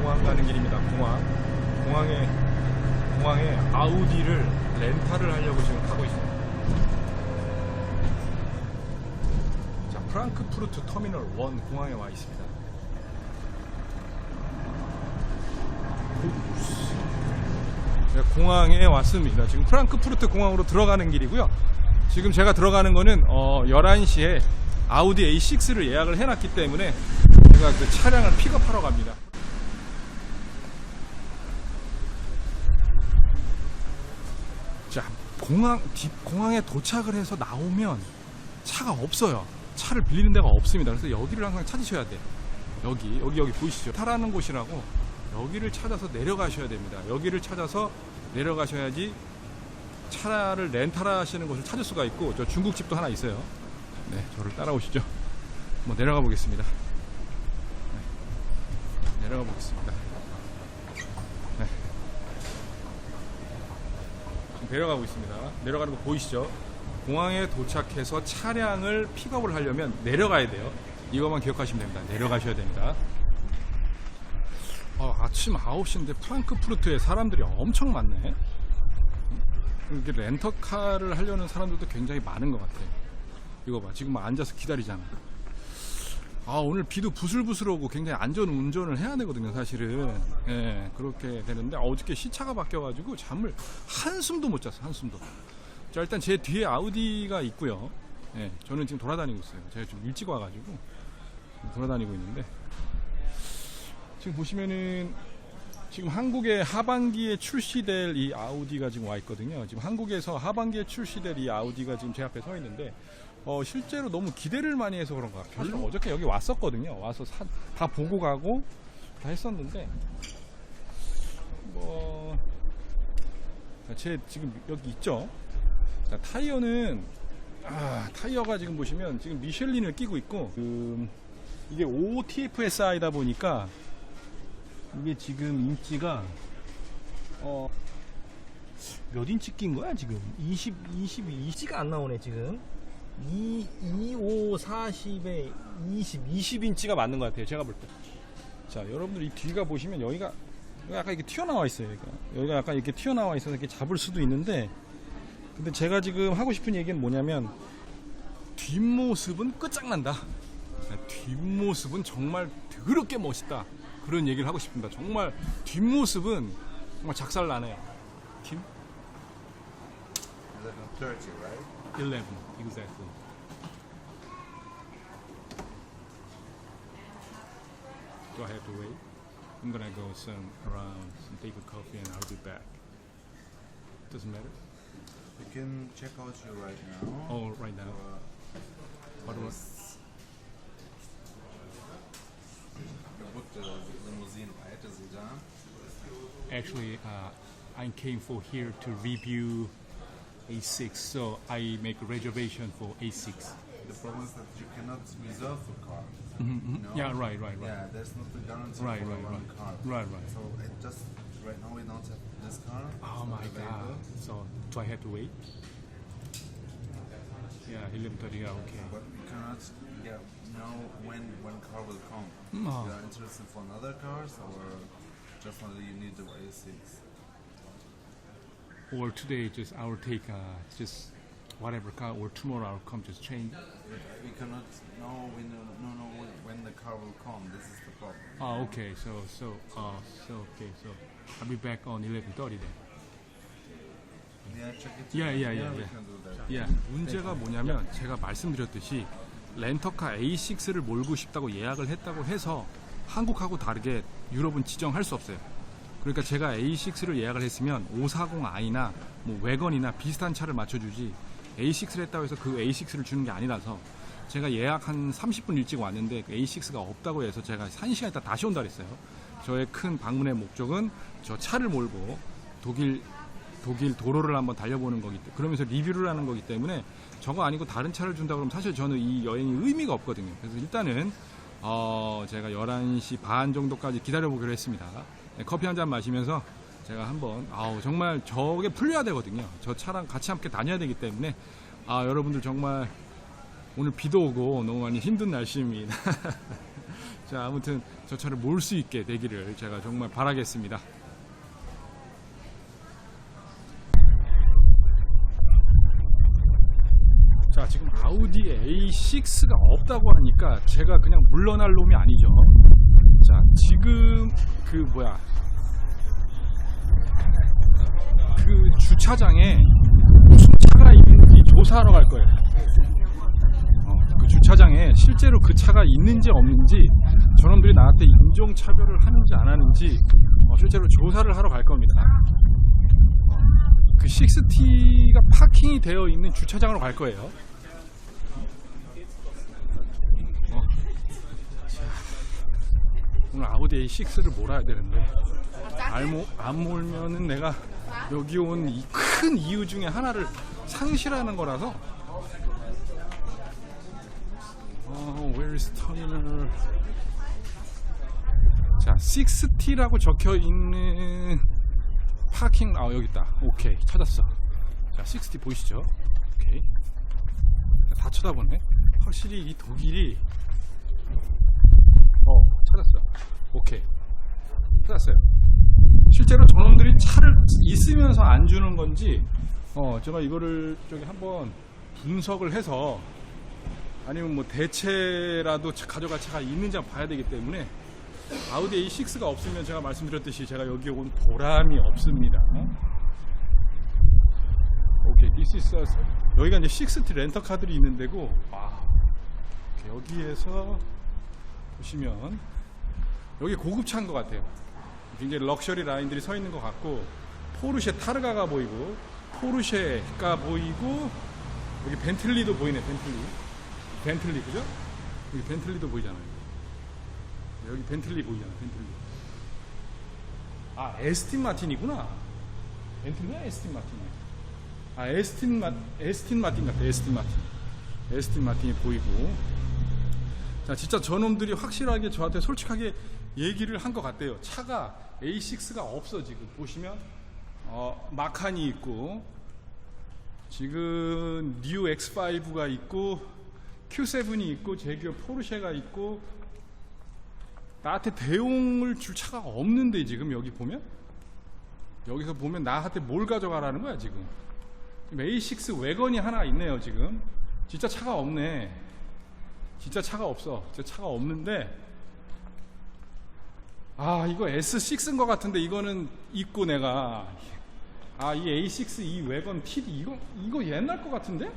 공항 가는 길입니다. 공항. 공항에 공항에 아우디를 렌탈을 하려고 지금 가고 있습니다. 자, 프랑크푸르트 터미널 1 공항에 와 있습니다. 네, 공항에 왔습니다. 지금 프랑크푸르트 공항으로 들어가는 길이고요. 지금 제가 들어가는 거는 어, 11시에 아우디 A6를 예약을 해놨기 때문에 제가 그 차량을 픽업하러 갑니다. 자, 공항, 뒷 공항에 도착을 해서 나오면 차가 없어요. 차를 빌리는 데가 없습니다. 그래서 여기를 항상 찾으셔야 돼요. 여기, 여기, 여기 보이시죠? 타라는 곳이라고 여기를 찾아서 내려가셔야 됩니다. 여기를 찾아서 내려가셔야지 차를 렌탈하시는 곳을 찾을 수가 있고 저 중국집도 하나 있어요. 네, 저를 따라오시죠. 한번 내려가 보겠습니다. 네, 내려가 보겠습니다. 네. 지금 내려가고 있습니다. 내려가는 거 보이시죠? 공항에 도착해서 차량을 픽업을 하려면 내려가야 돼요. 이것만 기억하시면 됩니다. 내려가셔야 됩니다. 어, 아침 9시인데 프랑크푸르트에 사람들이 엄청 많네. 이게 렌터카를 하려는 사람들도 굉장히 많은 것 같아요. 이거 봐. 지금 막 앉아서 기다리잖아. 아, 오늘 비도 부슬부슬 오고 굉장히 안전 운전을 해야 되거든요, 사실은. 예, 그렇게 되는데, 어저께 시차가 바뀌어 가지고 잠을 한숨도 못 잤어, 한숨도. 자, 일단 제 뒤에 아우디가 있고요. 예, 저는 지금 돌아다니고 있어요. 제가 좀 일찍 와 가지고 돌아다니고 있는데, 지금 보시면은 지금 한국에 하반기에 출시될 이 아우디가 지금 와 있거든요. 지금 한국에서 하반기에 출시될 이 아우디가 지금 제 앞에 서 있는데 어, 실제로 너무 기대를 많이 해서 그런가. 사실 어저께 여기 왔었거든요. 와서 사- 다 보고 가고 다 했었는데 뭐 제 지금 여기 있죠. 자, 타이어는 아, 타이어가 지금 보시면 지금 미셸린을 끼고 있고 그, 이게 OTFSI다 보니까 이게 지금 인치가 어, 몇 인치 낀 거야 지금? 20, 22, 20가 안 나오네 지금 2, 2, 5, 40에 20 20인치가 맞는 것 같아요. 제가 볼 때. 자, 여러분들 이 뒤가 보시면 여기가 약간 이렇게 튀어나와 있어요. 여기가. 여기가 약간 이렇게 튀어나와 있어서 이렇게 잡을 수도 있는데, 근데 제가 지금 하고 싶은 얘기는 뭐냐면 뒷모습은 끝장난다. 자, 뒷모습은 정말 더럽게 멋있다. 그런 얘기를 하고 싶습니다. 정말 뒷모습은 정말 작살나네요. 뒷 1130, right? 11, exactly. Do I have to wait? I'm gonna go some around and take a coffee and I'll be back. Doesn't matter. You can check out you right now. Oh, right now. Uh, What this- You booked the limousine, right? Is it done? Actually, uh, I came for here to review A6, so I make a reservation for A6. The problem is that you cannot reserve a car. Mhm, No? mhm. Yeah, right, right, right. Yeah, there's not the guarantee Right, for right, one right. car. Right, right. So it just right now we don't have this car. Oh my god. So, do I have to wait? Yeah, 11.30, yeah, okay. But we cannot yeah, know when one car will come. No. You are interested for another cars or just only you need the A6? Or today, just I will take uh, just whatever car, or tomorrow I'll come just change. We cannot know know, no when, when the car will come. This is the problem. Oh, okay. So, so, uh, so, okay. So, I'll be back on 11:30 then. Yeah, check it. Yeah, yeah, yeah, we yeah. can do that. 예. 문제가 뭐냐면 제가 말씀드렸듯이 렌터카 A6를 몰고 싶다고 예약을 했다고 해서 한국하고 다르게 유럽은 지정할 수 없어요. 그러니까 제가 A6를 예약을 했으면 540i나 뭐 외건이나 비슷한 차를 맞춰주지 A6를 했다고 해서 그 A6를 주는 게 아니라서 제가 예약 한 30분 일찍 왔는데 그 A6가 없다고 해서 제가 1시간 있다 다시 온다 그랬어요. 저의 큰 방문의 목적은 저 차를 몰고 독일 독일 도로를 한번 달려보는 거기 때문에 그러면서 리뷰를 하는 거기 때문에 저거 아니고 다른 차를 준다 그러면 사실 저는 이 여행이 의미가 없거든요. 그래서 일단은 어 제가 11시 반 정도까지 기다려 보기로 했습니다. 네, 커피 한 잔 마시면서 제가 한번 아우 정말 저게 풀려야 되거든요. 저 차랑 같이 함께 다녀야 되기 때문에 아 여러분들 정말 오늘 비도 오고 너무 많이 힘든 날씨입니다. 자, 아무튼 저 차를 몰 수 있게 되기를 제가 정말 바라겠습니다. 자, 지금 아우디 A6가 없다고 하니까 제가 그냥 물러날 놈이 아니죠. 자, 지금 그 뭐야? 그 주차장에 무슨 차가 있는지 조사하러 갈 거예요. 어, 그 주차장에 실제로 그 차가 있는지 없는지 저놈들이 나한테 인종 차별을 하는지 안 하는지 어, 실제로 조사를 하러 갈 겁니다. 어, 그 6T가 파킹이 되어 있는 주차장으로 갈 거예요. 오늘 아우디 A6를 몰아야 되는데 알모, 안 몰면은 내가 여기 온 큰 이유 중에 하나를 상실하는 거라서 어, where is terminal? 자, 6T라고 적혀 있는 파킹 아 여기 있다. 오케이 찾았어. 자, 6T 보이시죠? 오케이. 다 쳐다보네. 확실히 이 독일이 어 찾았어. 오케이 찾았어요. 실제로 저놈들이 차를 있으면서 안 주는 건지 어 제가 이거를 저기 한번 분석을 해서 아니면 뭐 대체라도 차- 가져갈 차가 있는지 한번 봐야 되기 때문에 아우디 A6가 없으면 제가 말씀드렸듯이 제가 여기 온 보람이 없습니다. 오케이, this is us. 여기가 이제 6T 렌터카들이 있는 데고, 와, 여기에서 보시면 여기 고급차인 것 같아요. 굉장히 럭셔리 라인들이 서 있는 것 같고 포르쉐 타르가가 보이고 포르쉐가 보이고 여기 벤틀리도 보이네 벤틀리. 벤틀리 그죠? 여기 벤틀리도 보이잖아요. 여기 벤틀리 보이잖아 벤틀리. 아 에스틴 마틴이구나. 벤틀리야 에스틴 마틴이야? 아 에스틴 마 에스틴 마틴 같아 에스틴 마틴. 에스틴 마틴이 보이고. 자, 진짜 저놈들이 확실하게 저한테 솔직하게 얘기를 한 것 같대요. 차가 A6가 없어 지금. 보시면 어, 마칸이 있고 지금 뉴 X5가 있고 Q7이 있고 제규어 포르쉐가 있고 나한테 대용을 줄 차가 없는데 지금 여기 보면? 여기서 보면 나한테 뭘 가져가라는 거야 지금? A6 외건이 하나 있네요 지금. 진짜 차가 없네. 진짜 차가 없어. 진짜 차가 없는데 아 이거 S6인 것 같은데 이거는 있고 내가 아 이 A6 이 외건 TD 이거 이거 옛날 것 같은데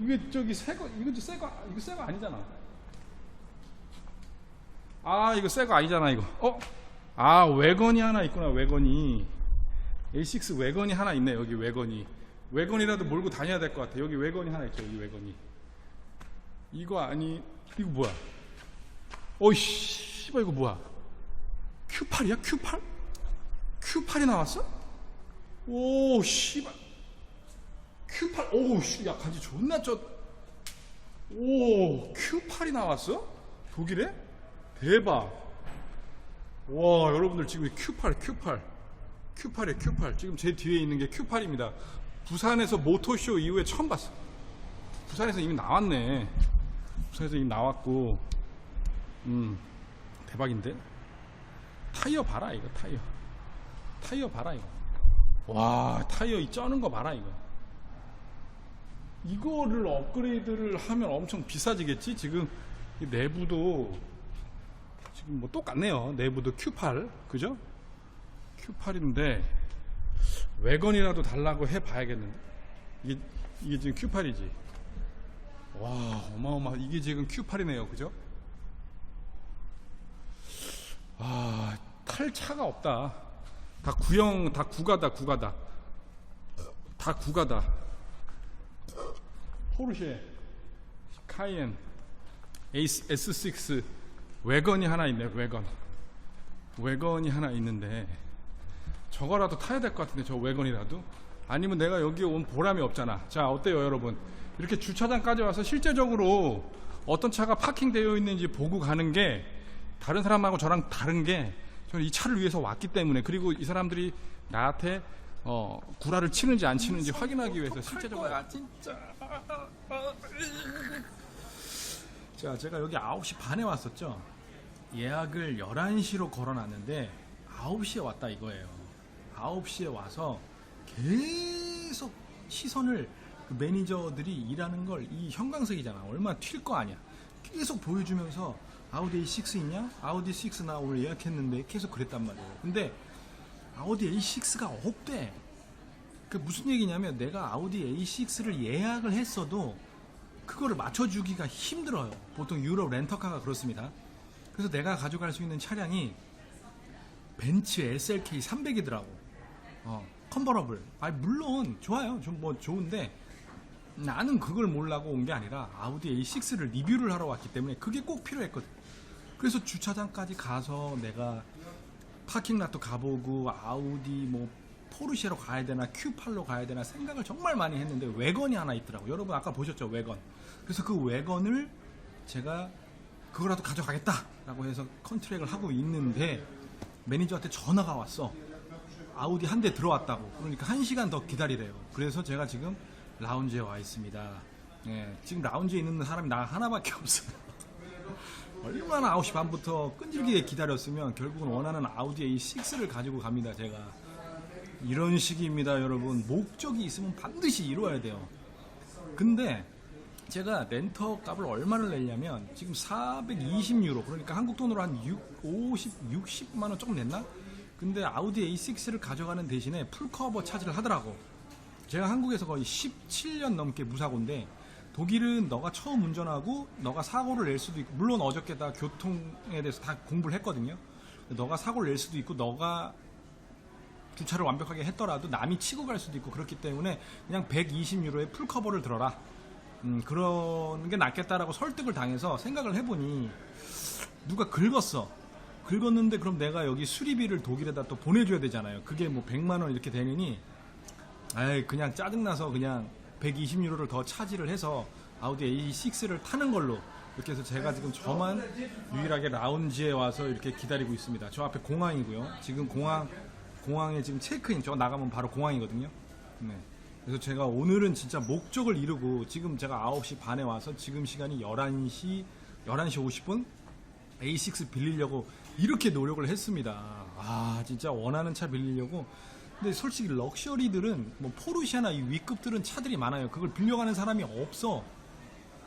이게 저기 새거 이거 새거 이거 새거 아니잖아. 아 이거 새거 아니잖아 이거. 어? 아 외건이 하나 있구나 외건이 A6 외건이 하나 있네 여기 외건이 외건이라도 몰고 다녀야 될 것 같아 여기 외건이 하나 있죠 여기 외건이. 이거 아니 이거 뭐야? 어이씨, 이거 뭐야? Q8이야? Q8? Q8이 나왔어? 오, 씨발. Q8, 오우, 씨, 야, 간지 존나 쩌. 오, Q8이 나왔어? 독일에? 대박. 와, 여러분들 지금 Q8, Q8. Q8에 Q8. 지금 제 뒤에 있는 게 Q8입니다. 부산에서 모토쇼 이후에 처음 봤어. 부산에서 이미 나왔네. 부산에서 이미 나왔고, 음, 대박인데? 타이어 봐라, 이거, 타이어. 타이어 봐라, 이거. 와, 타이어 이 쩌는 거 봐라, 이거. 이거를 업그레이드를 하면 엄청 비싸지겠지? 지금 이 내부도 지금 뭐 똑같네요. 내부도 Q8, 그죠? Q8인데, 외건이라도 달라고 해 봐야겠는데. 이게, 이게 지금 Q8이지. 와 어마어마 이게 지금 Q8이네요 그죠? 아 탈 차가 없다. 다 구형 다 구가다 구가다. 다 구가다. 포르쉐 카이엔 에이스 S6 외건이 하나 있네 외건. 외건이 하나 있는데 저거라도 타야 될 것 같은데 저 외건이라도? 아니면 내가 여기 온 보람이 없잖아. 자 어때요 여러분? 이렇게 주차장까지 와서 실제적으로 어떤 차가 파킹되어 있는지 보고 가는 게 다른 사람하고 저랑 다른 게 저는 이 차를 위해서 왔기 때문에 그리고 이 사람들이 나한테 어, 구라를 치는지 안 치는지 확인하기 위해서 실제적으로 진짜 자 제가 여기 9시 반에 왔었죠 예약을 11시로 걸어놨는데 9시에 왔다 이거예요. 9시에 와서 계속 시선을 그 매니저들이 일하는 걸 이 형광색이잖아. 얼마나 튈 거 아니야. 계속 보여주면서 아우디 A6 있냐? 아우디 6 나 오늘 예약했는데 계속 그랬단 말이에요. 근데 아우디 A6가 없대. 그 무슨 얘기냐면 내가 아우디 A6를 예약을 했어도 그거를 맞춰주기가 힘들어요. 보통 유럽 렌터카가 그렇습니다. 그래서 내가 가져갈 수 있는 차량이 벤츠 SLK 300이더라고. 어, 컨버러블. 아 물론 좋아요. 좀 뭐 좋은데 나는 그걸 몰라고 온 게 아니라 아우디 A6를 리뷰를 하러 왔기 때문에 그게 꼭 필요했거든. 그래서 주차장까지 가서 내가 파킹랏도 가보고 아우디 뭐 포르쉐로 가야 되나 Q8로 가야 되나 생각을 정말 많이 했는데 외건이 하나 있더라고. 여러분 아까 보셨죠 외건. 그래서 그 외건을 제가 그거라도 가져가겠다 라고 해서 컨트랙을 하고 있는데 매니저한테 전화가 왔어. 아우디 한 대 들어왔다고. 그러니까 한 시간 더 기다리래요. 그래서 제가 지금 라운지에 와 있습니다. 예, 지금 라운지에 있는 사람이 나 하나밖에 없어요. 얼마나 9시 반부터 끈질기게 기다렸으면 결국은 원하는 아우디 A6를 가지고 갑니다, 제가. 이런 식입니다, 여러분. 목적이 있으면 반드시 이루어야 돼요. 근데 제가 렌터 값을 얼마를 냈냐면 지금 420유로 그러니까 한국 돈으로 한 6, 50, 60만 원 조금 냈나? 근데 아우디 A6를 가져가는 대신에 풀커버 차지를 하더라고. 제가 한국에서 거의 17년 넘게 무사고인데 독일은 너가 처음 운전하고 너가 사고를 낼 수도 있고 물론 어저께 다 교통에 대해서 다 공부를 했거든요. 너가 사고를 낼 수도 있고 너가 주차를 완벽하게 했더라도 남이 치고 갈 수도 있고 그렇기 때문에 그냥 120유로에 풀 커버를 들어라. 음, 그런 게 낫겠다라고 설득을 당해서 생각을 해보니 누가 긁었어. 긁었는데 그럼 내가 여기 수리비를 독일에다 또 보내줘야 되잖아요. 그게 뭐 100만 원 이렇게 되느니 아이 그냥 짜증나서 그냥 120유로를 더 차지를 해서 아우디 A6를 타는 걸로 이렇게 해서 제가 지금 저만 유일하게 라운지에 와서 이렇게 기다리고 있습니다. 저 앞에 공항이고요. 지금 공항 공항에 지금 체크인 저 나가면 바로 공항이거든요. 네. 그래서 제가 오늘은 진짜 목적을 이루고 지금 제가 9시 반에 와서 지금 시간이 11시 11시 50분 A6 빌리려고 이렇게 노력을 했습니다. 아, 진짜 원하는 차 빌리려고. 근데 솔직히 럭셔리들은 뭐 포르쉐나 이 위급들은 차들이 많아요. 그걸 빌려가는 사람이 없어.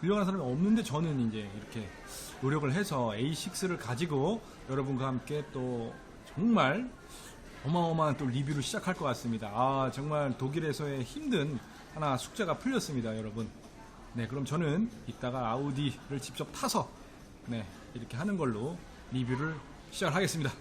빌려가는 사람이 없는데 저는 이제 이렇게 노력을 해서 A6를 가지고 여러분과 함께 또 정말 어마어마한 또 리뷰를 시작할 것 같습니다. 아, 정말 독일에서의 힘든 하나 숙제가 풀렸습니다, 여러분. 네, 그럼 저는 이따가 아우디를 직접 타서 네, 이렇게 하는 걸로 리뷰를 시작을 하겠습니다.